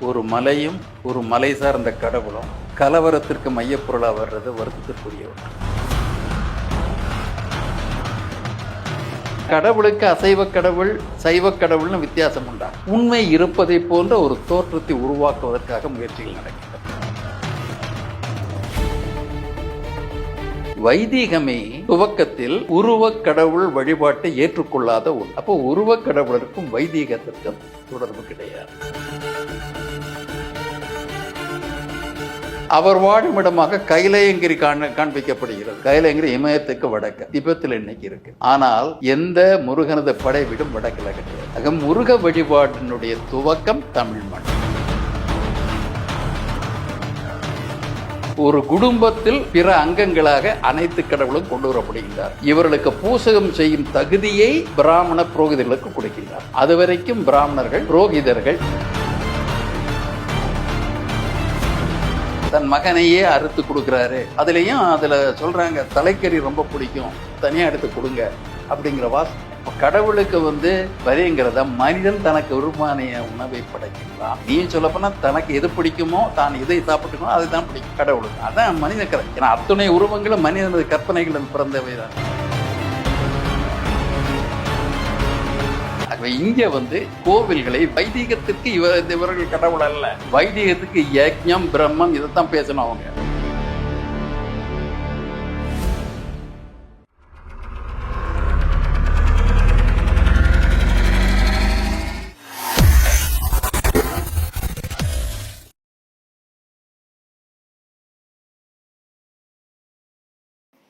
ஒரு மலையும் ஒரு மலை சார்ந்த கடவுளும் கலவரத்திற்கு மையப்பொருளாக வர்றது வருத்தத்திற்குரிய ஒன்று கடவுளுக்கு அசைவ கடவுள் சைவ கடவுள்னு வித்தியாசம் உண்டா? உண்மை இருப்பதை போன்ற ஒரு தோற்றத்தை உருவாக்குவதற்காக முயற்சிகள் நடக்கின்றன. வைதீகமே துவக்கத்தில் உருவக் கடவுள் வழிபாட்டை ஏற்றுக்கொள்ளாத ஒன்று. அப்போ உருவக் கடவுளருக்கும் வைதீகத்திற்கும் தொடர்பு கிடையாது. அவர் வாழும் இடமாக கைலயங்கிரி காண்பிக்கப்படுகிறது. கைலயங்கிரி இமயத்துக்கு வடக்கு திபத்தில் இன்னைக்கு இருக்கு. ஆனால் எந்த முருகனது படை விடும் வடக்கில் கிடையாது. ஆக முருக வழிபாட்டினுடைய துவக்கம் தமிழ் மண். ஒரு குடும்பத்தில் பிற அங்கங்களாக அனைத்து கடவுளும் கொண்டு வரப்படுகின்றார். இவர்களுக்கு பூசகம் செய்யும் தகுதியை பிராமண புரோகிதர்களுக்கு கொடுக்கின்றார். அதுவரைக்கும் பிராமணர்கள் புரோகிதர்கள் தன் மகனையே அறுத்து கொடுக்குறாரு. அதுலேயும் அதில் சொல்கிறாங்க தலைக்கறி ரொம்ப பிடிக்கும். தனியாக எடுத்து கொடுங்க. அப்படிங்கிற வாஸ் இப்போ கடவுளுக்கு வந்து வரிங்கிறத மனிதன் தனக்கு விரும்பானிய உணவை படைக்கலாம் நீ சொல்லப்போனா தனக்கு எது பிடிக்குமோ தான் எதை சாப்பிட்டுக்கணும் அதுதான் பிடிக்கும். கடவுளுக்கு. அதான் மனித கதை ஏன்னா அத்துணை உருவங்களும் மனிதனது கற்பனைகளில் பிறந்தவை தான் இங்க வந்து கோவில்களை வைதீகத்திற்கு இவர் இவர்கள் கடவுள் அல்ல. வைதீகத்துக்கு யக்ஞம் பிரம்மம் இதைத்தான் பேசணும் அவங்க.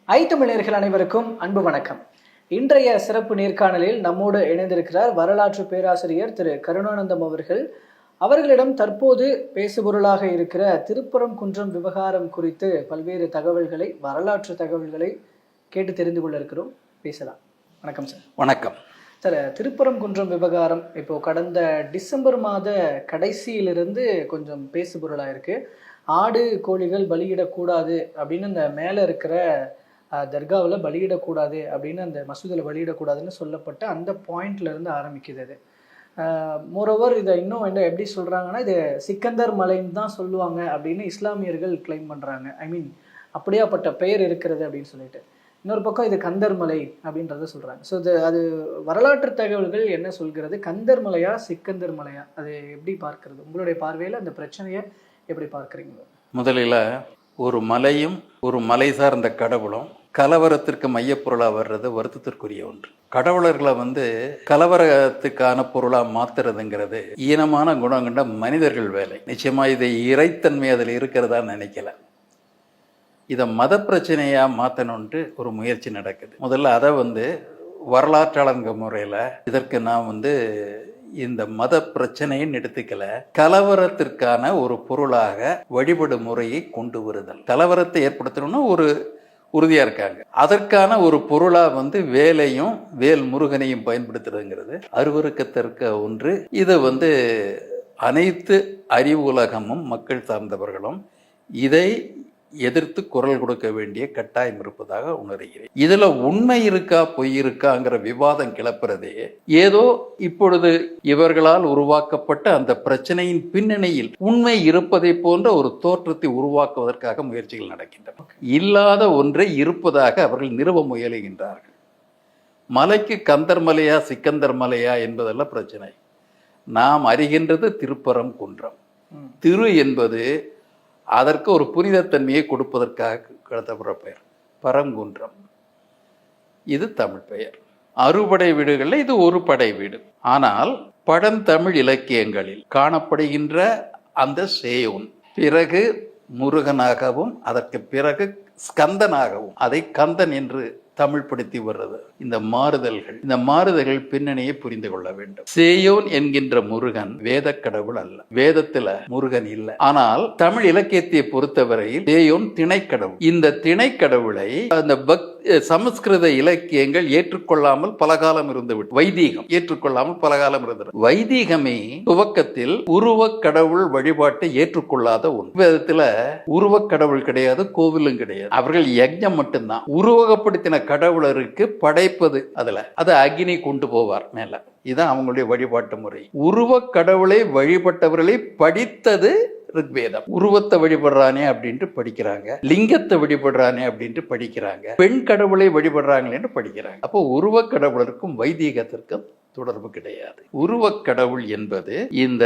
ஐ தமிழர்கள் அனைவருக்கும் அன்பு வணக்கம். இன்றைய சிறப்பு நேர்காணலில் நம்மோடு இணைந்திருக்கிறார் வரலாற்று பேராசிரியர் திரு கருணானந்தம் அவர்கள். அவர்களிடம் தற்போது பேசுபொருளாக இருக்கிற திருப்பரங்குன்றம் விவகாரம் குறித்து பல்வேறு தகவல்களை வரலாற்று தகவல்களை கேட்டு தெரிந்து கொள்ள இருக்கிறோம். பேசலாம். வணக்கம் சார். வணக்கம். சார் திருப்பரங்குன்றம் விவகாரம் இப்போ கடந்த டிசம்பர் மாத கடைசியிலிருந்து கொஞ்சம் பேசுபொருளாக இருக்கு ஆடு கோழிகள் பலியிடக்கூடாது அப்படின்னு அந்த மேலே இருக்கிற தர்காவில் பலியிடக்கூடாது அப்படின்னு அந்த மசூதியில் பலியிடக்கூடாதுன்னு சொல்லப்பட்ட அந்த பாயிண்ட்லேருந்து ஆரம்பிக்குது அது. மோரோவர் இதை இன்னும் என்ன எப்படி சொல்கிறாங்கன்னா இது சிக்கந்தர் மலைன்னு தான் சொல்லுவாங்க அப்படின்னு இஸ்லாமியர்கள் கிளைம் பண்ணுறாங்க ஐ மீன் அப்படியாப்பட்ட பெயர் இருக்கிறது அப்படின்னு சொல்லிட்டு. இன்னொரு பக்கம் இது கந்தர் மலை அப்படின்றத சொல்கிறாங்க ஸோ இது அது வரலாற்று தகவல்கள் என்ன சொல்கிறது? கந்தர் மலையா சிக்கந்தர் மலையா? அது எப்படி பார்க்கறது? உங்களுடைய பார்வையில் அந்த பிரச்சனையை எப்படி பார்க்குறீங்க? முதலில் ஒரு மலையும் ஒரு மலை சார்ந்த கடவுளும் கலவரத்திற்கு மையப்பொருளாக வர்றது வருத்தத்திற்குரிய ஒன்று. கடவுளர்களை வந்து கலவரத்துக்கான பொருளாக மாத்துறதுங்கிறது ஈனமான குணம் கொண்ட மனிதர்கள் வேலை. நிச்சயமாக இதை இறைத்தன்மை அதில் இருக்கிறதா நினைக்கல. இதை மத பிரச்சனையாக மாற்றணுன்ட்டு ஒரு முயற்சி நடக்குது. முதல்ல அதை வந்து வரலாற்றாளங்க முறையில் இதற்கு நான் வந்து இந்த மத பிரச்சனைன்னு எடுத்துக்கல கலவரத்திற்கான ஒரு பொருளாக வழிபடு முறையை கொண்டு வருதல். கலவரத்தை ஏற்படுத்தணும்னா ஒரு உறுதியாக இருக்காங்க. அதற்கான ஒரு பொருளாக வந்து வேலையும் வேல் முருகனையும் பயன்படுத்துறதுங்கிறது அருவருக்கத்திற்க ஒன்று. இதை வந்து அனைத்து அறிவு உலகமும் மக்கள் சார்ந்தவர்களும் இதை எதிர்த்து குரல் கொடுக்க வேண்டிய கட்டாயம் இருப்பதாக உணர்கிறேன். இதுல உண்மை இருக்கா பொய் இருக்காங்கிற விவாதம் கிளப்புறதே ஏதோ இப்பொழுது இவர்களால் உருவாக்கப்பட்ட அந்த பிரச்சனையின் பின்னணியில் உண்மை இருப்பதை போன்ற ஒரு தோற்றத்தை உருவாக்குவதற்காக முயற்சிகள் நடக்கின்றன. இல்லாத ஒன்றை இருப்பதாக அவர்கள் நிறுவ முயலுகின்றார்கள். மலைக்கு கந்தர் மலையா சிக்கந்தர் மலையா என்பதெல்லாம் பிரச்சனை. நாம் அறிகின்றது திருப்பரம் குன்றம். திரு என்பது அதற்கு ஒரு புனிதத்தன்மையை கொடுப்பதற்காக கடத்தப்படுற பெயர். பரங்குன்றம். இது தமிழ் பெயர். அறுபடை வீடுகளில் இது ஒரு படை வீடு. ஆனால் பழந்தமிழ் இலக்கியங்களில் காணப்படுகின்ற அந்த சேயோன் பிறகு முருகனாகவும் அதற்கு பிறகு ஸ்கந்தனாகவும் அதை கந்தன் என்று தமிழ்படுத்தி வர்றது. இந்த மாறுதல்கள் இந்த மாறுதல்கள் பின்னணியை புரிந்து கொள்ள வேண்டும். சேயோன் என்கின்ற முருகன் வேத கடவுள் அல்ல. வேதத்துல முருகன் இல்லை. ஆனால் தமிழ் இலக்கியத்தை பொறுத்தவரையில் சேயோன் திணைக்கடவுள். இந்த திணைக்கடவுளை அந்த பக் சமஸ்கிருத இலக்கியங்கள் ஏற்றுக்கொள்ளாமல் பலகாலம் இருந்துவிட்டு வைதீகம் ஏற்றுக்கொள்ளாமல் பலகாலம் இருந்தது வைதீகமே துவக்கத்தில் உருவக் கடவுள் வழிபாட்டை ஏற்றுக்கொள்ளாத ஒன்று. விதத்துல உருவக் கடவுள் கிடையாது கோவிலும் கிடையாது. அவர்கள் யஜ்ஞம் மட்டும்தான். உருவகப்படுத்தின கடவுளருக்கு படை படைப்பது அதுல. அதை அக்னி கொண்டு போவார் மேல. இதுதான் அவங்களுடைய வழிபாட்டு முறை. உருவக் கடவுளை வழிபட்டவர்களை படித்தது ரிக்வேதம். உருவத்தை வழிபடுறானே அப்படின்ட்டு படிக்கிறாங்க. லிங்கத்தை வழிபடுறானே அப்படின்ட்டு படிக்கிறாங்க. பெண் கடவுளை வழிபடுறாங்களேன்னு படிக்கிறாங்க. அப்போ உருவக் கடவுளருக்கும் வைதீகத்திற்கும் தொடர்பு கிடையாது. உருவக் கடவுள் என்பது இந்த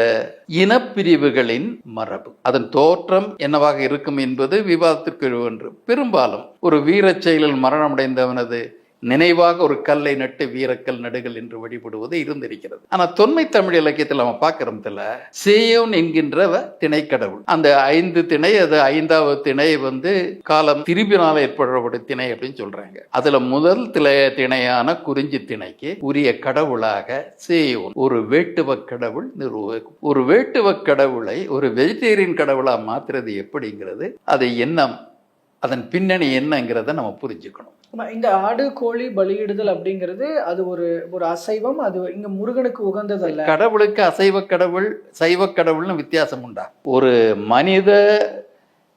இனப்பிரிவுகளின் மரபு. அதன் தோற்றம் என்னவாக இருக்கும் என்பது விவாதத்திற்கு ஒன்று. பெரும்பாலும் ஒரு வீரச் செயலில் மரணமடைந்தவனது நினைவாக ஒரு கல்லை நட்டு வீரக்கல் நடுகள் என்று வழிபடுவது இருந்திருக்கிறது. ஆனா தொன்மை தமிழ் இலக்கியத்தில் நம்ம பார்க்கறதுல சேயோன் என்கின்றவ திணைக்கடவுள். அந்த ஐந்து திணை அது ஐந்தாவது திணை வந்து காலம் திருப்பினால் ஏற்படுற திணை அப்படின்னு சொல்றாங்க. அதுல முதல் திணை திணையான குறிஞ்சி திணைக்கு உரிய கடவுளாக சேயோன் ஒரு வேட்டுவ கடவுள் நிறுவ ஒரு வேட்டுவ கடவுளை ஒரு வெஜிடேரியன் கடவுளா மாத்துறது எப்படிங்கிறது அது என்ன அதன் பின்னணி என்னங்கிறத நம்ம புரிஞ்சுக்கணும். இந்த ஆடு கோழி பலியிடுதல் அப்படிங்கிறது அது ஒரு ஒரு அசைவம். அது இங்க முருகனுக்கு உகந்தது அல்ல கடவுளுக்கு அசைவ கடவுள் சைவ கடவுள்னு வித்தியாசம் உண்டா? ஒரு மனித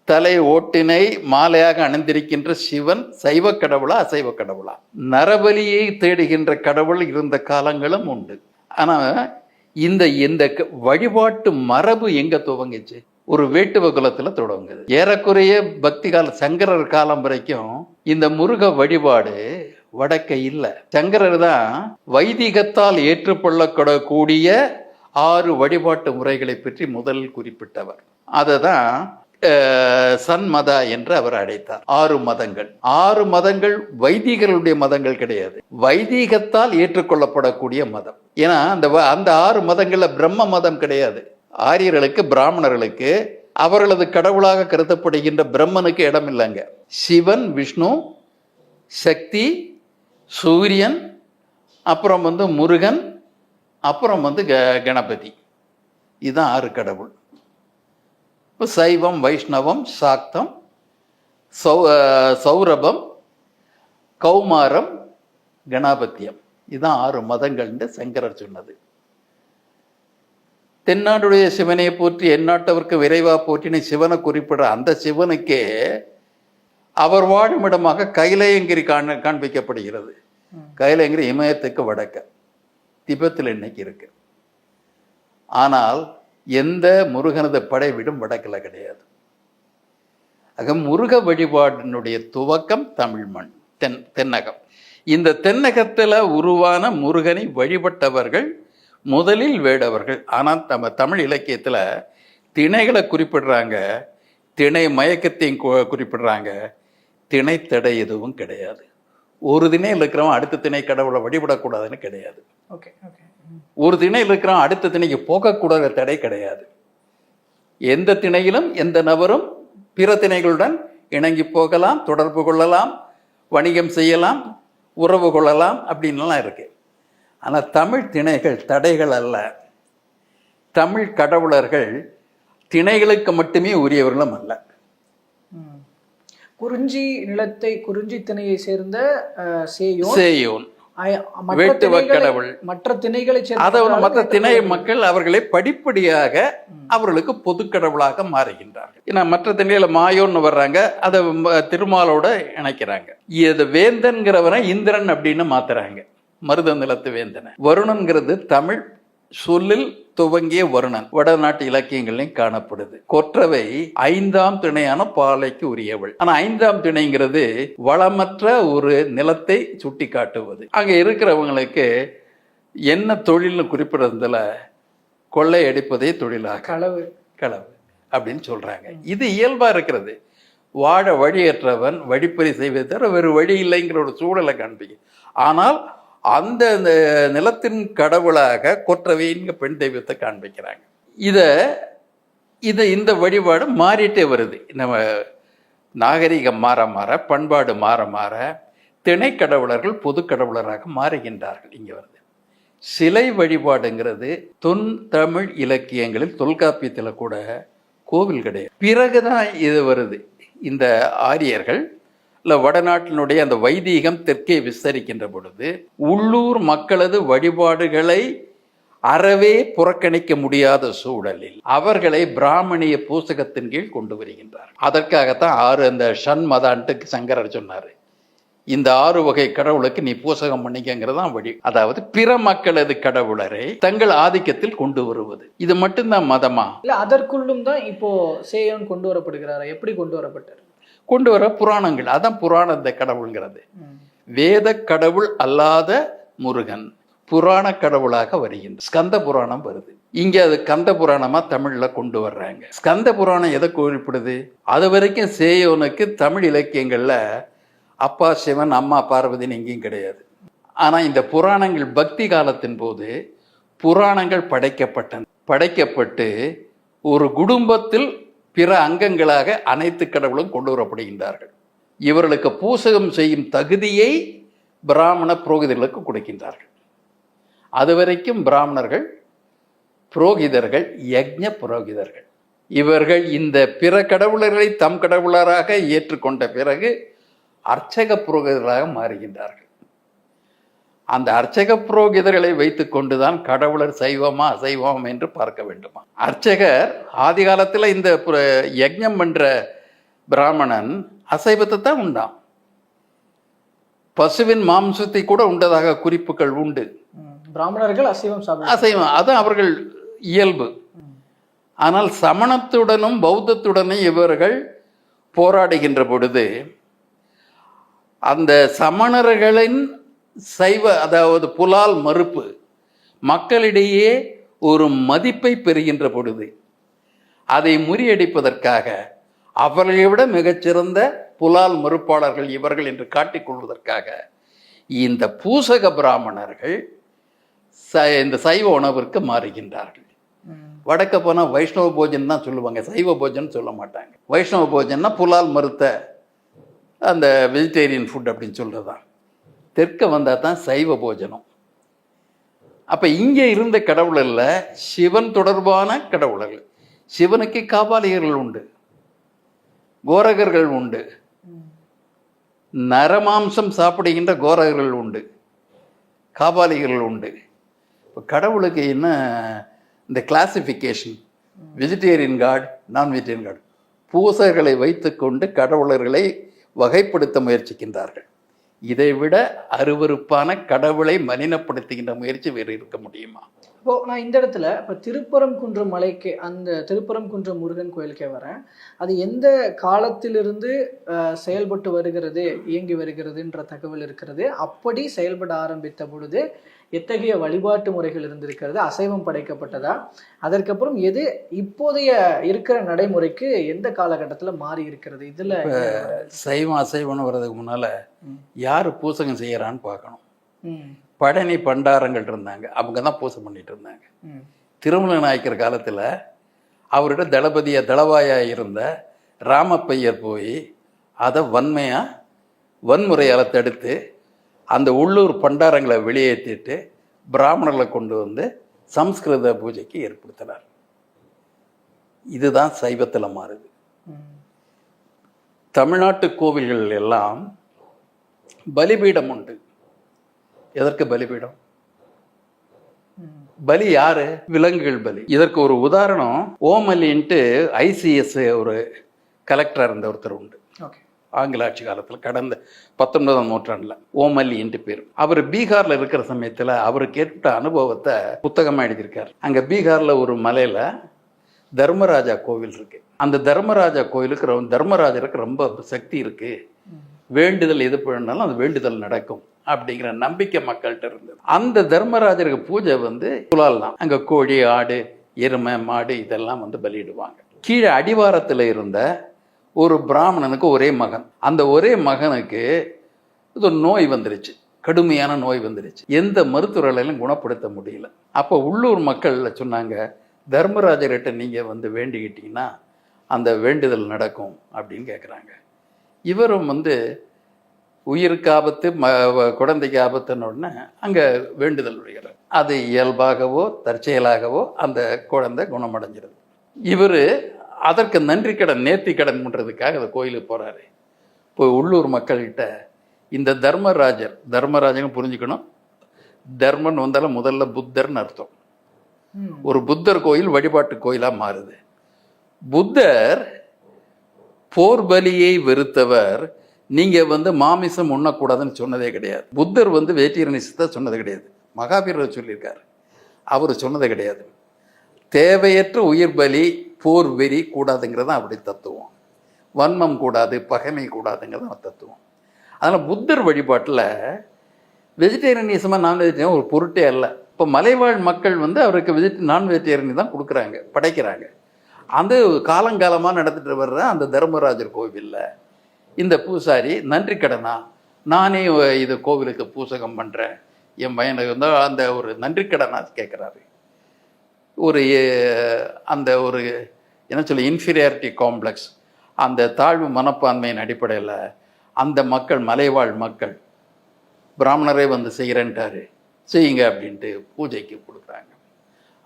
தலை ஓட்டினை மாலையாக அணிந்திருக்கின்ற சிவன் சைவ கடவுளா அசைவ கடவுளா? நரபலியை தேடுகின்ற கடவுள் இருந்த காலங்களும் உண்டு. ஆனா இந்த இந்த க- வழிபாட்டு மரபு எங்க துவங்குச்சு? ஒரு வேட்டுவ குலத்துல தொடங்குது. ஏறக்குறைய பக்தி கால சங்கரர் காலம் வரைக்கும் இந்த முருக வழிபாடு வடக்க இல்லை. சங்கரர் தான் வைதிகத்தால் ஏற்றுக்கொள்ளக்கூடக்கூடிய ஆறு வழிபாட்டு முறைகளை பற்றி முதல் குறிப்பிட்டவர். அதை தான் சன்மதா என்று அவர் அழைத்தார். ஆறு மதங்கள். ஆறு மதங்கள் வைதிகர்களுடைய மதங்கள் கிடையாது. வைதீகத்தால் ஏற்றுக்கொள்ளப்படக்கூடிய மதம். ஏன்னா அந்த வ- அந்த ஆறு மதங்களில் பிரம்ம மதம் கிடையாது. ஆரியர்களுக்கு பிராமணர்களுக்கு அவர்களது கடவுளாக கருதப்படுகின்ற பிரம்மனுக்கு இடம் இல்லைங்க சிவன் விஷ்ணு சக்தி சூரியன் அப்புறம் வந்து முருகன் அப்புறம் வந்து க கணபதி. இதுதான் ஆறு கடவுள். இப்போ சைவம் வைஷ்ணவம் சாக்தம் சௌ சௌரபம் கௌமாரம் கணாபத்தியம். இதுதான் ஆறு மதங்கள்னு சங்கரர் சொன்னது. தென்னாடுடைய சிவனை போற்றி எந்நாட்டவர்க்கு விரைவா போற்றினை சிவனை குறிப்பிடுற அந்த சிவனுக்கே அவர் வாழும் இடமாக கைலையங்கிரி காண காண்பிக்கப்படுகிறது. கைலையங்கிரி இமயத்துக்கு வடக்க திபெத்தில் இன்னைக்கு இருக்கு. ஆனால் எந்த முருகனது படை விடும் வடக்கில் கிடையாது. ஆக முருக வழிபாடினுடைய துவக்கம் தமிழ் மண் தென் தென்னகம். இந்த தென்னகத்தில் உருவான முருகனை வழிபட்டவர்கள் முதலில் வேடவர்கள் ஆனால் நம்ம தமிழ் இலக்கியத்தில் திணைகளை குறிப்பிடுறாங்க திணை மயக்கத்தையும் குறிப்பிடுறாங்க. திணைத்தடை எதுவும் கிடையாது. ஒரு திணையில் இருக்கிறவன் அடுத்த திணை கடவுளை வழிபடக்கூடாதுன்னு கிடையாது. Okay okay. ஒரு திணையில் இருக்கிறவன் அடுத்த திணைக்கு போகக்கூடாத தடை கிடையாது. எந்த திணையிலும் எந்த நபரும் பிற திணைகளுடன் இணங்கி போகலாம் தொடர்பு கொள்ளலாம் வணிகம் செய்யலாம் உறவு கொள்ளலாம் அப்படின்லாம் இருக்கு. ஆனால் தமிழ் திணைகள் தடைகள் அல்ல. தமிழ் கடவுளர்கள் திணைகளுக்கு மட்டுமே உரியவர்களும் அல்ல. குறிஞ்சி நிலத்தை குறிஞ்சி திணையை சேர்ந்த சேயோன். வேட்டுவ கடவுள். மற்ற திணைகளை அதை வந்து மற்ற திணை மக்கள் அவர்களை படிப்படியாக அவர்களுக்கு பொது கடவுளாக மாறுகின்றார்கள். ஏன்னா மற்ற திணையில மாயோன்னு வர்றாங்க அதை திருமாலோட இணைக்கிறாங்க. இது வேந்தன்கிறவனை இந்திரன் அப்படின்னு மாத்துறாங்க. மருத நிலத்து வேந்தனை. வருணன்கிறது தமிழ் சொல்லில் துவங்கிய வருணன். வடநாட்டு இலக்கியங்களையும் காணப்படுது. கொற்றவை ஐந்தாம் திணையான பாலைக்கு உரியவள். ஆனா ஐந்தாம் திணைங்கிறது வளமற்ற ஒரு நிலத்தை சுட்டி காட்டுவது அங்க இருக்கிறவங்களுக்கு என்ன தொழில்னு குறிப்பிடுறதுல கொள்ளை அடிப்பதே தொழிலாக. களவு. களவு அப்படின்னு சொல்றாங்க. இது இயல்பா இருக்கிறது. வாழ வழியற்றவன் வழிப்பறி செய்வதை தவிர வேறு வழி இல்லைங்கிற ஒரு சூழலை காண்பிக்கும் ஆனால் அந்த நிலத்தின் கடவுளாக கொற்றவைங்க பெண் தெய்வத்தை காண்பிக்கிறாங்க. இதை இதை இந்த வழிபாடு மாறிட்டே வருது. நம்ம நாகரிகம் மாற மாற பண்பாடு மாற மாற திணை கடவுளர்கள் பொது கடவுளராக மாறுகின்றார்கள் இங்கே வருது. சிலை வழிபாடுங்கிறது தொன் தமிழ் இலக்கியங்களில் தொல்காப்பியத்தில் கூட கோவில் கிடையாது. பிறகுதான் இது வருது. இந்த ஆரியர்கள் இல்லை வடநாட்டினுடைய அந்த வைதீகம் தெற்கே விஸ்தரிக்கின்ற பொழுது உள்ளூர் மக்களது வழிபாடுகளை அறவே புறக்கணிக்க முடியாத சூழலில் அவர்களை பிராமணிய பூசகத்தின் கீழ் கொண்டு வருகின்றார் அதற்காகத்தான் ஆறு அந்த ஷன் மதான்ட்டு சங்கரர் சொன்னார் இந்த ஆறு வகை கடவுளுக்கு நீ பூசகம் பண்ணிக்கங்கிறதான் வழி. அதாவது பிற மக்களது கடவுளரை தங்கள் ஆதிக்கத்தில் கொண்டு வருவது. இது மட்டும்தான் மதமா? இல்ல அதற்குள்ளும் தான் இப்போ சேயன் கொண்டு வரப்படுகிறாரா? எப்படி கொண்டு வரப்பட்டார்? கொண்டு வர புராணங்கள். அதான் புராண கடவுள்ங்கிறது. வேத கடவுள் அல்லாத முருகன் புராண கடவுளாக வருகின்ற ஸ்கந்த புராணம் வருது. இங்க அது கந்த புராணமா தமிழ்ல கொண்டு வர்றாங்க. ஸ்கந்த புராணம் எதை குறிப்பிடுது? அது வரைக்கும் சேயோனுக்கு தமிழ் இலக்கியங்கள்ல அப்பா சிவன் அம்மா பார்வதின்னு எங்கேயும் கிடையாது. ஆனா இந்த புராணங்கள் பக்தி காலத்தின் போது புராணங்கள் படைக்கப்பட்டன. படைக்கப்பட்டு ஒரு குடும்பத்தில் பிற அங்கங்களாக அனைத்து கடவுளும் கொண்டு வரப்படுகின்றார்கள் இவர்களுக்கு பூசகம் செய்யும் தகுதியை பிராமண புரோகிதர்களுக்கு கொடுக்கின்றார்கள். அது வரைக்கும் பிராமணர்கள் புரோகிதர்கள் யக்ஞ புரோகிதர்கள். இவர்கள் இந்த பிற கடவுளர்களை தம் கடவுளராக ஏற்றுக்கொண்ட பிறகு அர்ச்சக புரோகிதர்களாக மாறுகின்றார்கள். அந்த அர்ச்சக புரோகிதர்களை வைத்துக் கொண்டுதான் கடவுளர் சைவமா அசைவம் என்று பார்க்க வேண்டுமா? அர்ச்சகர் ஆதி காலத்துல இந்த யக்ஞம் பண்ற பிராமணன் அசைவத்தை தான் உண்டான். பசுவின் மாம்சத்தை கூட உண்டதாக குறிப்புகள் உண்டு. பிராமணர்கள் அசைவம் அசைவம் அது அவர்கள் இயல்பு. ஆனால் சமணத்துடனும் பௌத்தத்துடனும் இவர்கள் போராடுகின்ற பொழுது அந்த சமணர்களின் சைவ அதாவது புலால் மறுப்பு மக்களிடையே ஒரு மதிப்பை பெறுகின்ற பொழுது அதை முறியடிப்பதற்காக அவர்களை விட மிகச்சிறந்த புலால் மறுப்பாளர்கள் இவர்கள் என்று காட்டிக்கொள்வதற்காக இந்த பூசக பிராமணர்கள் ச இந்த சைவ உணவிற்கு மாறுகின்றார்கள். வடக்க போனால் வைஷ்ணவ போஜன் தான் சொல்லுவாங்க சைவ போஜன் சொல்ல மாட்டாங்க. வைஷ்ணவ போஜன்னா புலால் மறுத்த அந்த வெஜிடேரியன் ஃபுட் அப்படின்னு சொல்கிறது தான் தெற்க வந்தால் தான் சைவ போஜனம். அப்போ இங்கே இருந்த கடவுளல்ல சிவன் தொடர்பான கடவுளர்கள். சிவனுக்கு காபாலிகர்கள் உண்டு. கோரகர்கள் உண்டு. நரமாம்சம் சாப்பிடுகின்ற கோரகர்கள் உண்டு. காபாலிகர்கள் உண்டு. இப்போ கடவுளுக்கு என்ன இந்த classification vegetarian god non vegetarian god பூசர்களை வைத்துக்கொண்டு கடவுளர்களை வகைப்படுத்த முயற்சிக்கின்றார்கள். இதைவிட அருவருப்பான கடவுளை மலினப்படுத்துகின்ற முயற்சி வேறு இருக்க முடியுமா? இப்போ நான் இந்த இடத்துல இப்போ திருப்பரங்குன்றம் மலைக்கு அந்த திருப்பரங்குன்றம் முருகன் கோயிலுக்கே வரேன். அது எந்த காலத்திலிருந்து செயல்பட்டு வருகிறது இயங்கி வருகிறதுன்ற தகவல் இருக்கிறது. அப்படி செயல்பட ஆரம்பித்த பொழுது எத்தகைய வழிபாட்டு முறைகள் இருந்திருக்கிறது? அசைவம் படைக்கப்பட்டதா? அதற்கப்புறம் எது இப்போதைய இருக்கிற நடைமுறைக்கு எந்த காலகட்டத்தில் மாறி இருக்கிறது? இதுல சைவம் அசைவம்னு வர்றதுக்கு முன்னால். யார் பூசகம் செய்கிறான்னு பார்க்கணும். பழனி பண்டாரங்கள் இருந்தாங்க. அவங்க தான் பூசை பண்ணிட்டு இருந்தாங்க. ம், திருமல நாயக்கர் காலத்தில் அவர்கிட்ட தளபதியா தளவாயா இருந்த ராமப்பையர் போய் அதை வன்மையாக வன்முறையால் தடுத்து அந்த உள்ளூர் பண்டாரங்களை வெளியேற்றிட்டு பிராமணர்களை கொண்டு வந்து சம்ஸ்கிருத பூஜைக்கு ஏற்படுத்தினார். இதுதான் சைவத்தில் மாறுது. தமிழ்நாட்டு கோவில்கள் எல்லாம் பலிபீடம் உண்டு. எதற்கு பலிபீடம்? பலி யாரு? விலங்குகள் பலி. இதற்கு ஒரு உதாரணம் ஓமலின்ட்டு ஐசிஎஸ் ஒரு கலெக்டராக இருந்த ஒருத்தர் உண்டு. ஓகே. ஆங்கில ஆட்சி காலத்தில் கடந்த பத்தொன்பதாம் நூற்றாண்டில் ஓமல்லி என்று பேர். அவர் பீகாரில் இருக்கிற சமயத்தில் அவருக்கு ஏற்பட்ட அனுபவத்தை புத்தகமாக எழுதியிருக்கார். அங்கே பீகாரில் ஒரு மலையில் தர்மராஜா கோவில் இருக்கு. அந்த தர்மராஜா கோயிலுக்கு ரொம்ப- தர்மராஜருக்கு ரொம்ப சக்தி இருக்கு. வேண்டுதல் எது பண்ணாலும் அந்த வேண்டுதல் நடக்கும் அப்படிங்கிற நம்பிக்கை மக்கள்கிட்ட இருந்தது. அந்த தர்மராஜருக்கு பூஜை வந்து புலால் தான். அங்கே கோழி ஆடு எருமை மாடு இதெல்லாம் வந்து பலியிடுவாங்க. கீழே அடிவாரத்தில் இருந்த ஒரு பிராமணனுக்கு ஒரே மகன். அந்த ஒரே மகனுக்கு இது ஒரு நோய் வந்துருச்சு. கடுமையான நோய் வந்துருச்சு. எந்த மருத்துவர்களையும் குணப்படுத்த முடியல. அப்போ உள்ளூர் மக்களில் சொன்னாங்க தர்மராஜர்கிட்ட நீங்கள் வந்து வேண்டிக்கிட்டீங்கன்னா அந்த வேண்டுதல் நடக்கும் அப்படின்னு கேட்குறாங்க இவரும் வந்து உயிருக்கு ஆபத்து ம குழந்தைக்கு ஆபத்துன்னு உடனே அங்கே வேண்டுதல் விடுகிறார் அது இயல்பாகவோ தற்செயலாகவோ அந்த குழந்தை குணமடைஞ்சிருது. இவர் அதற்கு நன்றி கடன் நேர்த்தி கடன் பண்ணுறதுக்காக அந்த கோயிலுக்கு போகிறாரு போய் உள்ளூர் மக்கள்கிட்ட இந்த தர்மராஜர் தர்மராஜன் புரிஞ்சுக்கணும். தர்மன் வந்தாலும் முதல்ல புத்தர்னு அர்த்தம். ஒரு புத்தர் கோயில் வழிபாட்டு கோயிலாக மாறுது. புத்தர் போர் பலியை வெறுத்தவர் நீங்கள் வந்து மாமிசம் உண்ணக்கூடாதுன்னு சொன்னதே கிடையாது. புத்தர் வந்து வேட்டியரணிசத்தை சொன்னது கிடையாது. மகாவீரர் சொல்லியிருக்காரு. அவர் சொன்னது கிடையாது. தேவையற்ற உயிர் பலி போர் வெறி கூடாதுங்கிறது தான் அப்படி தத்துவம். வன்மம் கூடாது பகைமை கூடாதுங்கிறது தான் தத்துவம். அதனால் புத்தர் வழிபாட்டில் வெஜிடேரியனிசமாக நான் வெஜிடேரியன் ஒரு பொருட்டே அல்ல. இப்போ மலைவாழ் மக்கள் வந்து அவருக்கு வெஜிட் நான் வெஜிடேரியன் தான் கொடுக்குறாங்க படைக்கிறாங்க. அந்த காலங்காலமாக நடந்துட்டு வர்ற அந்த தர்மராஜர் கோவிலில் இந்த பூசாரி நன்றி கடனா நானே இது கோவிலுக்கு பூசகம் பண்ணுறேன் என் பையனுக்கு வந்து அந்த ஒரு நன்றி கடனா கேட்குறாரு ஒரு அந்த ஒரு என்ன சொல்ல இன்ஃபீரியாரிட்டி காம்ப்ளெக்ஸ் அந்த தாழ்வு மனப்பான்மையின் அடிப்படையில் அந்த மக்கள் மலைவாழ் மக்கள் பிராமணரே வந்து செய்கிறேன்ட்டாரு செய்யுங்க அப்படின்ட்டு பூஜைக்கு கொடுக்குறாங்க.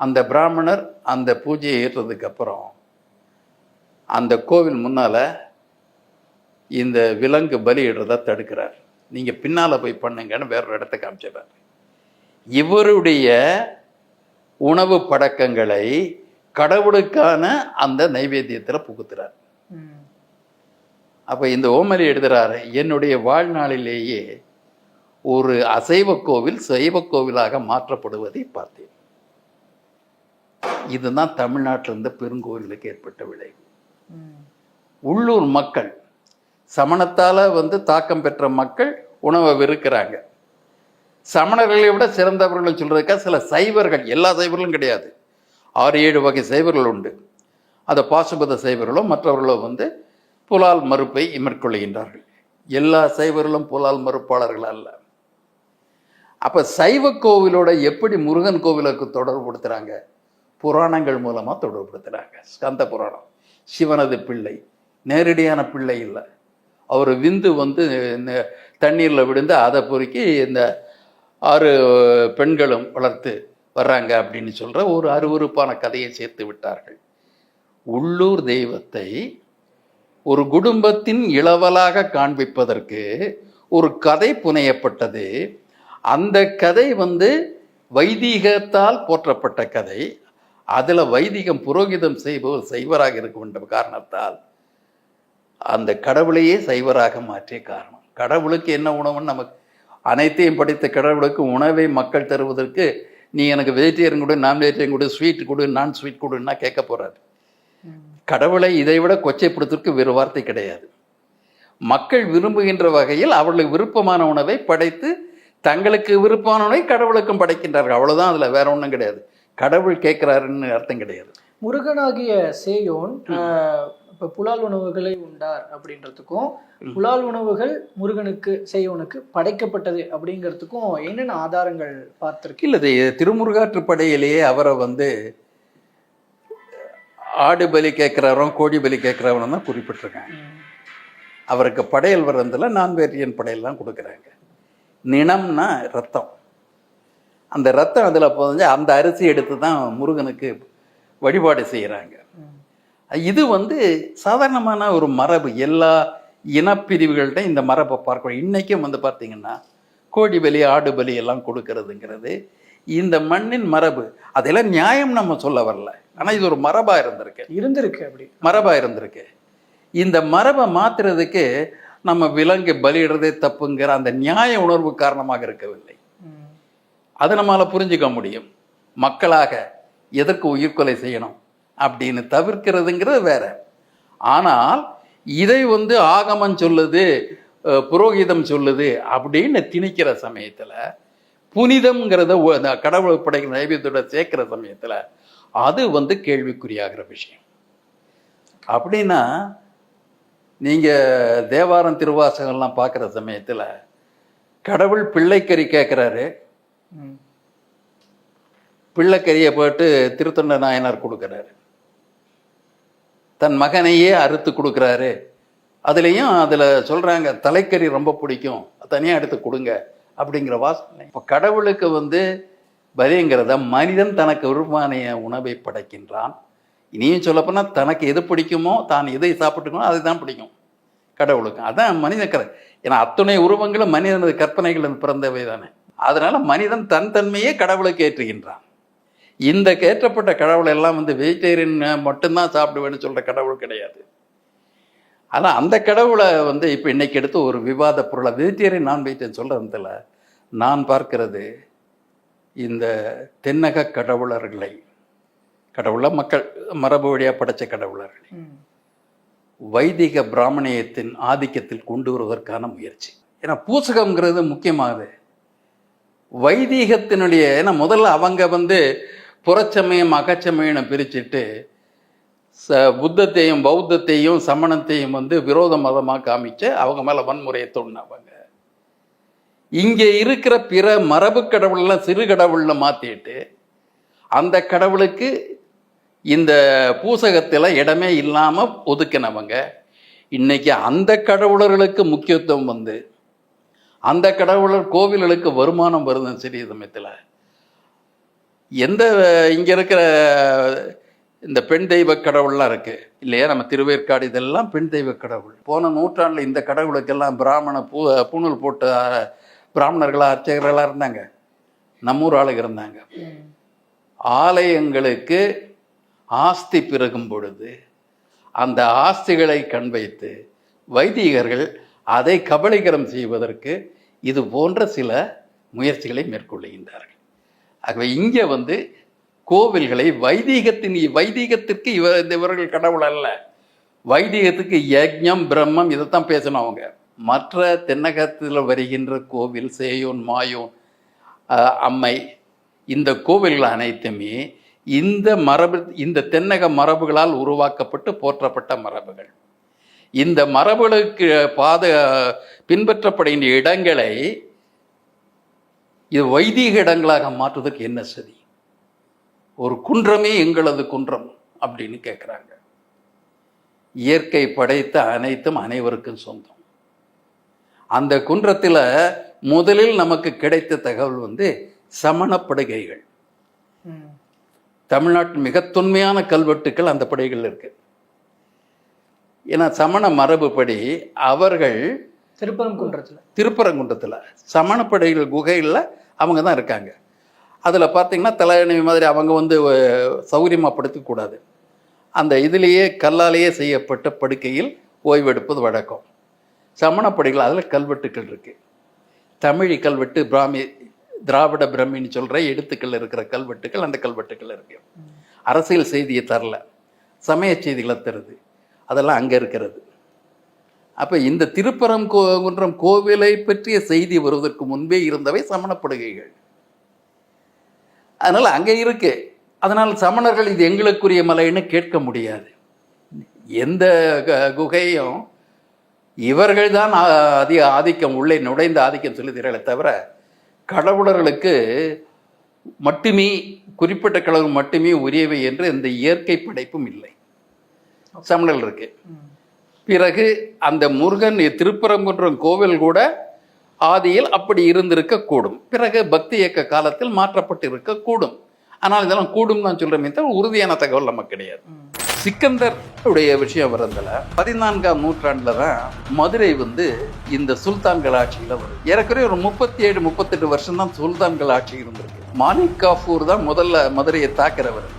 அந்த பிராமணர் அந்த பூஜையை ஏற்றதுக்கு அப்புறம் அந்த கோவில் முன்னால் இந்த விலங்கு பலியிடுறதை தடுக்கிறார். நீங்கள் பின்னால் போய் பண்ணுங்கன்னு வேற ஒரு இடத்த காமிச்சிடுறாரு. இவருடைய உணவு பழக்கங்களை கடவுளுக்கான அந்த நைவேத்தியத்தில் புகுத்துறார். அப்போ இந்த ஓமலி எழுதுறாரு என்னுடைய வாழ்நாளிலேயே ஒரு அசைவ கோவில் சைவ கோவிலாக மாற்றப்படுவதை பார்த்தேன். இதுதான் தமிழ்நாட்டில் இருந்த பெருங்கோவிலுக்கு ஏற்பட்ட விளைவு. உள்ளூர் மக்கள் சமணத்தால் வந்து தாக்கம் பெற்ற மக்கள் உணவை வெறுக்கிறாங்க. சமணர்களை விட சிறந்தவர்கள் சொல்கிறதுக்காக சில சைவர்கள் எல்லா சைவர்களும் கிடையாது. ஆறு ஏழு வகை சைவர்கள் உண்டு. அதை பாசுபத சைவர்களோ மற்றவர்களோ வந்து புலால் மறுப்பை மேற்கொள்கின்றார்கள். எல்லா சைவர்களும் புலால் மறுப்பாளர்கள் அல்ல. அப்போ சைவ கோவிலோட எப்படி முருகன் கோவிலுக்கு தொடர்புபடுத்துகிறாங்க புராணங்கள் மூலமாக தொடர்புபடுத்துறாங்க ஸ்கந்த புராணம். சிவனது பிள்ளை. நேரடியான பிள்ளை இல்லை. அவர் விந்து வந்து தண்ணீரில் விழுந்து அதை பொறுக்கி இந்த ஆறு பெண்களும் வளர்த்து வர்றாங்க அப்படின்னு சொல்கிற ஒரு அருவருப்பான கதையை சேர்த்து விட்டார்கள். உள்ளூர் தெய்வத்தை ஒரு குடும்பத்தின் இளவலாக காண்பிப்பதற்கு ஒரு கதை புனையப்பட்டது. அந்த கதை வந்து வைதீகத்தால் போற்றப்பட்ட கதை. அதில் வைதிகம் புரோகிதம் செய்பவர் சைவராக இருக்க வேண்டும் காரணத்தால். அந்த கடவுளையே சைவராக மாற்றிய காரணம். கடவுளுக்கு என்ன உணவுன்னு நமக்கு அனைத்தையும் படித்த கடவுளுக்கு உணவை மக்கள் தருவதற்கு நீ எனக்கு வெஜிடேரியன் கொடு நான் வெஜிடேரியன் கொடு ஸ்வீட் கொடு நான் ஸ்வீட் கொடுன்னா கேட்க போறாரு. ம். கடவுளை இதை விட கொச்சைப்படுத்துவதற்கு வேறு வார்த்தை கிடையாது. மக்கள் விரும்புகின்ற வகையில் அவர்களுக்கு விருப்பமான உணவை படைத்து தங்களுக்கு விருப்பமான உணவை கடவுளுக்கும் படைக்கின்றார்கள். அவ்வளவுதான் அதுல வேற ஒன்றும் கிடையாது. கடவுள் கேட்கிறாருன்னு அர்த்தம் கிடையாது. முருகனாகிய சேயோன் இப்ப புலால் உணவுகளை உண்டார் அப்படின்றதுக்கும் புலால் உணவுகள் முருகனுக்கு சேயோனுக்கு படைக்கப்பட்டது அப்படிங்கிறதுக்கும் என்னென்ன ஆதாரங்கள் பார்த்திருக்கு இல்லை திருமுருகாற்றுப்படையிலேயே அவரை வந்து ஆடு பலி கேட்குறவரும் கோழி பலி கேட்குறவரும் தான் குறிப்பிட்டிருக்காங்க. அவருக்கு படையல் வர்றதில் நான் வேரியன் படையல் தான் கொடுக்குறாங்க. நிணம்னா ரத்தம். அந்த ரத்தம் அதில் போதஞ்சு அந்த அரிசி எடுத்து தான் முருகனுக்கு வழிபாடு செய்கிறாங்க இது வந்து சாதாரணமான ஒரு மரபு. எல்லா இனப்பிரிவுகள்கிட்ட இந்த மரபை பார்க்கணும். இன்றைக்கும் வந்து பார்த்தீங்கன்னா கோழி பலி ஆடு பலி எல்லாம் கொடுக்கறதுங்கிறது இந்த மண்ணின் மரபு. அதெல்லாம் நியாயம் நம்ம சொல்ல வரல. ஆனால் இது ஒரு மரபாக இருந்திருக்கு. இருந்திருக்கு அப்படி. மரபாக இருந்திருக்கு. இந்த மரபை மாத்துறதுக்கு நம்ம விலங்கு பலியிடுறதே தப்புங்கிற அந்த நியாய உணர்வு காரணமாக இருக்கவில்லை. அதை நம்மளால புரிஞ்சுக்க முடியும். மக்களாக எதற்கு உயிர்கொலை செய்யணும்? அப்படின்னு தவிர்க்கிறதுங்கிறது வேற. ஆனால் இதை வந்து ஆகமம் சொல்லுது புரோகிதம் சொல்லுது அப்படின்னு திணிக்கிற சமயத்தில் புனிதம்ங்கிறத கடவுள் படைக்கிற நைவேத்தியோட சேர்க்கிற சமயத்தில் அது வந்து கேள்விக்குறியாகிற விஷயம். அப்படின்னா நீங்கள் தேவாரம் திருவாசகம்லாம் பார்க்குற சமயத்தில் கடவுள் பிள்ளைக்கறி கேட்குறாரு. பிள்ளைக்கறியை போட்டு திருத்தொண்ட நாயனார் கொடுக்குறாரு. தன் மகனையே அறுத்து கொடுக்குறாரு. அதுலேயும் அதில் சொல்கிறாங்க தலைக்கறி ரொம்ப பிடிக்கும் தனியாக எடுத்து கொடுங்க அப்படிங்கிற வாசனை. இப்போ கடவுளுக்கு வந்து பலிங்கிறத மனிதன் தனக்கு விருப்பமான உணவை படைக்கின்றான். இனியும் சொல்லப்போனால் தனக்கு எது பிடிக்குமோ தான் எதை சாப்பிட்டுக்கணும் அதுதான் பிடிக்கும் கடவுளுக்கு. அதான் மனித கதை. ஏன்னா அத்துணை உருவங்களும் மனிதனது கற்பனைகள் பிறந்தவை தானே அதனால் மனிதன் தன் தன்மையே கடவுளுக்கு ஏற்றுகின்றான். இந்த கேற்றப்பட்ட கடவுள் எல்லாம் வந்து வெஜிடேரியன் மட்டும்தான் சாப்பிடுவேன்னு சொல்ற கடவுள் கிடையாது. ஆனால் அந்த கடவுளை வந்து இப்போ இன்னைக்கு எடுத்து ஒரு விவாத பொருளை வெஜிடேரியன் நான் வெஜிடேரியன் சொல்கிறதுல நான் பார்க்கிறது இந்த தென்னக கடவுளர்களை. கடவுள? மக்கள் மரபு வழியாக படைச்ச கடவுளர்களை. வைதிக பிராமணியத்தின் ஆதிக்கத்தில் கொண்டு வருவதற்கான முயற்சி. ஏன்னா பூசகம்ங்கிறது முக்கியமானது. வைதீகத்தினுடைய ஏன்னா முதல்ல அவங்க வந்து புறச்சமயம் அகச்சமயம்னு பிரிச்சுட்டு ச புத்தத்தையும் பௌத்தத்தையும் சமணத்தையும் வந்து விரோத மதமாக காமிச்சு அவங்க மேலே வன்முறையை தோணுனவங்க இங்கே இருக்கிற பிற மரபு கடவுள்லாம் சிறு கடவுள்ல மாற்றிட்டு அந்த கடவுளுக்கு இந்த பூசகத்தில் இடமே இல்லாமல் ஒதுக்கினவங்க. இன்னைக்கு அந்த கடவுளர்களுக்கு முக்கியத்துவம் வந்து அந்த கடவுளர் கோவில்களுக்கு வருமானம் வருது சரி சமயத்தில் எந்த இங்கே இருக்கிற இந்த பெண் தெய்வ கடவுள்லாம் இருக்குது இல்லையா? நம்ம திருவேற்காடு இதெல்லாம் பெண் தெய்வ கடவுள். போன நூற்றாண்டில் இந்த கடவுளுக்கெல்லாம் பிராமண பூ பூணூல் போட்டு பிராமணர்களாக அர்ச்சகர்களாக இருந்தாங்க. நம்மூர் ஆளுக இருந்தாங்க. ஆலயங்களுக்கு ஆஸ்தி பிறகும் பொழுது அந்த ஆஸ்திகளை கண் வைத்து வைதிகர்கள் அதை கபலீகரம் செய்வதற்கு இது போன்ற சில முயற்சிகளை மேற்கொள்ளுகின்றார்கள் ஆகவே இங்கே வந்து கோவில்களை வைதீகத்தின் வைதீகத்திற்கு இவர் இவர்கள் கடவுள் அல்ல. வைதீகத்துக்கு யஜ்ஞம் பிரம்மம் இதைத்தான் பேசணும் அவங்க. மற்ற தென்னகத்தில் வருகின்ற கோவில் சேயோன் மாயோன் அம்மை இந்த கோவில்கள் அனைத்துமே இந்த மரபு இந்த தென்னக மரபுகளால் உருவாக்கப்பட்டு போற்றப்பட்ட மரபுகள். இந்த மரபுகளுக்கு பாத பின்பற்றப்படுகின்ற இடங்களை இது வைதீக இடங்களாக மாற்றுவதற்கு என்ன சதி ஒரு குன்றமே எங்களது குன்றம் அப்படின்னு கேட்குறாங்க இயற்கை படைத்த அனைத்தும் அனைவருக்கும் சொந்தம். அந்த குன்றத்தில் முதலில் நமக்கு கிடைத்த தகவல் வந்து சமணப்படுகைகள். ம். தமிழ்நாட்டின் மிக தொன்மையான கல்வெட்டுக்கள் அந்த படைகள் இருக்கு. ஏன்னா சமண மரபுப்படி அவர்கள் திருப்பரங்குன்றத்துல. திருப்பரங்குன்றத்தில் சமணப்படைகள் குகையில் அவங்க தான் இருக்காங்க. அதில் பார்த்தீங்கன்னா தலையணை மாதிரி அவங்க வந்து அஹ், சௌகரியமா படுத்தக்கூடாது அந்த இதிலேயே கல்லாலேயே செய்யப்பட்ட படுக்கையில் ஓய்வெடுப்பது வழக்கம். சமணப்படைகள் அதில் கல்வெட்டுக்கள் இருக்கு. தமிழ் கல்வெட்டு பிராமி திராவிட பிரமின்னு சொல்கிற எழுத்துக்கள் இருக்கிற கல்வெட்டுக்கள் அந்த கல்வெட்டுக்கள் இருக்கு. அரசியல் செய்தியை தரல. சமய செய்திகளை தருது. அதெல்லாம் அங்கே இருக்கிறது. அப்போ இந்த திருப்பரம் குன்றம் கோவிலை பற்றிய செய்தி வருவதற்கு முன்பே இருந்தவை சமணப்படுகைகள். அதனால் அங்கே இருக்கு. அதனால் சமணர்கள் இது எங்களுக்குரிய மலைன்னு கேட்க முடியாது. எந்த குகையும் இவர்கள் தான் அதிக ஆதிக்கம் உள்ளே நுழைந்த ஆதிக்கம் செலுத்துகிறார்களே தவிர கடவுளர்களுக்கு மட்டுமே குறிப்பிட்ட கடவுள் மட்டுமே உரியவை என்று இந்த இயற்கை படைப்பும் இல்லை. சமணர்கள் இருக்கு. ம். பிறகு அந்த முருகன் திருப்பரங்குன்றம் கோவில் கூட ஆதியில் அப்படி இருந்திருக்க கூடும் பிறகு பக்தி இயக்க காலத்தில் மாற்றப்பட்டு இருக்க கூடும் ஆனால் இதெல்லாம் கூடும் தான் சொல்றமே தவிர உறுதியான தகவல் நமக்கு கிடையாது. சிக்கந்தர் உடைய விஷயம் வரதுல பதினான்காம் நூற்றாண்டுல தான் மதுரை வந்து இந்த சுல்தான்கள் ஆட்சியில வரும் ஏறக்குறைய ஒரு முப்பத்தி ஏழு முப்பத்தெட்டு வருஷம் தான் சுல்தான்கள் ஆட்சி இருந்திருக்கு. மாலிக் காஃபூர் தான் முதல்ல மதுரையை தாக்குறவர்.